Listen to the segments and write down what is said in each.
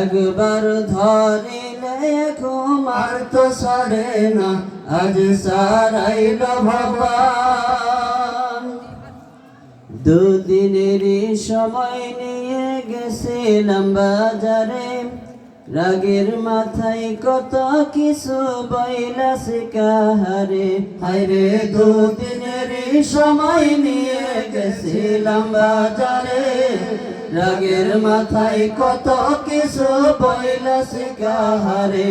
একবার ধরিলে কুমার তো সরে না, আজ সারাইল ভগবান। দুদিনেরই সময় নিয়ে গেছিলাম বাজারে, রাগের মাথায় কত কিছু বইলাছে কাহারে। হায়রে দুদিনের সময় নিয়ে গেছিলাম বাজারে রাগের মাথায় কত কিছু বইলাছে কাহারে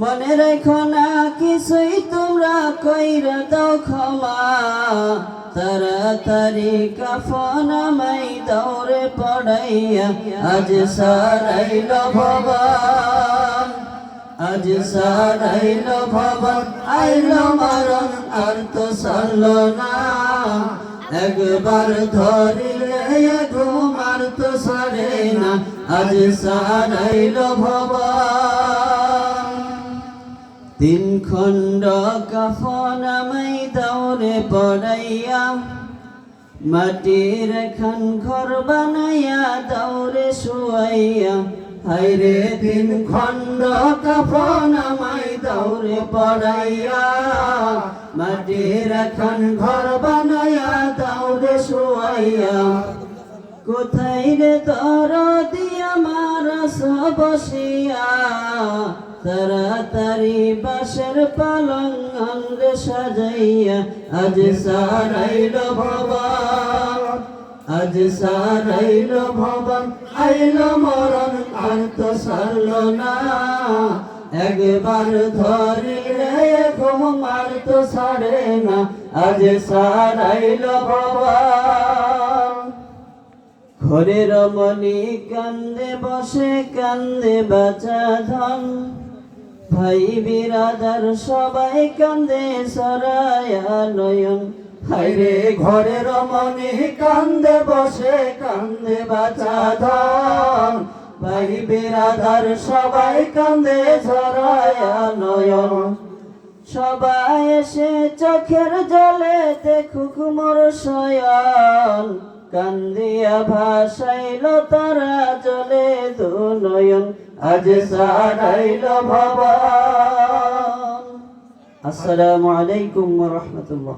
মনে রেখো না কিছুই তোমরা কইরা দাও ক্ষমা। তাড়াতাড়ি কাফন মাই দৌড়ে পড়াইয়া। আজ সারাইল ভবান, আজ সারাইল ভবান। আইল মরণ আর তো সারল না। একবার ধরিলে ঘুমার তো সারে না, আজ সারাইল ভবান তিন খণ্ড কাফন আমাই দৌড়ে পড়াইয়া, মাটির এখন ঘর বানাইয়া দৌড়ে শুয়াইয়া। হাইরে তিন খণ্ড কাফন আমাই দৌড়ে পড়াইয়া, মাটির এখন ঘর বানাইয়া দৌড়ে শুয়াইয়া। কোথায় রে তোর দিয়া মারস বসিয়া তাড়াতাড়ি বাসের পালং রে সাজাইয়া, আজ সারাইল ভবান, আজ সারাইল ভবান, আইল মরণ আর তো সারল না। একবার ধরিলে ঘুমার তো সারে না, আজ সারাইল ভবান। ঘরের মনি কান্দে বসে, কান্দে বাঁচা ধন। ভাই বিরাদার সবাই কান্দে, সরায়া নয়ন। হাইরে ঘরে মনি কান্দে বসে, কান্দে বাঁচা ধন। ভাই বিরাদার সবাই কান্দে, সরায়া নয়ন। সবাই এসে চোখের জলে দেখুক মোর শয়ন। কান্দিয়া ভাসাইল তারা চলে দুনয়ন আজ সারাইল ভবা আসসালামু আলাইকুম রাহমাতুল্লাহ।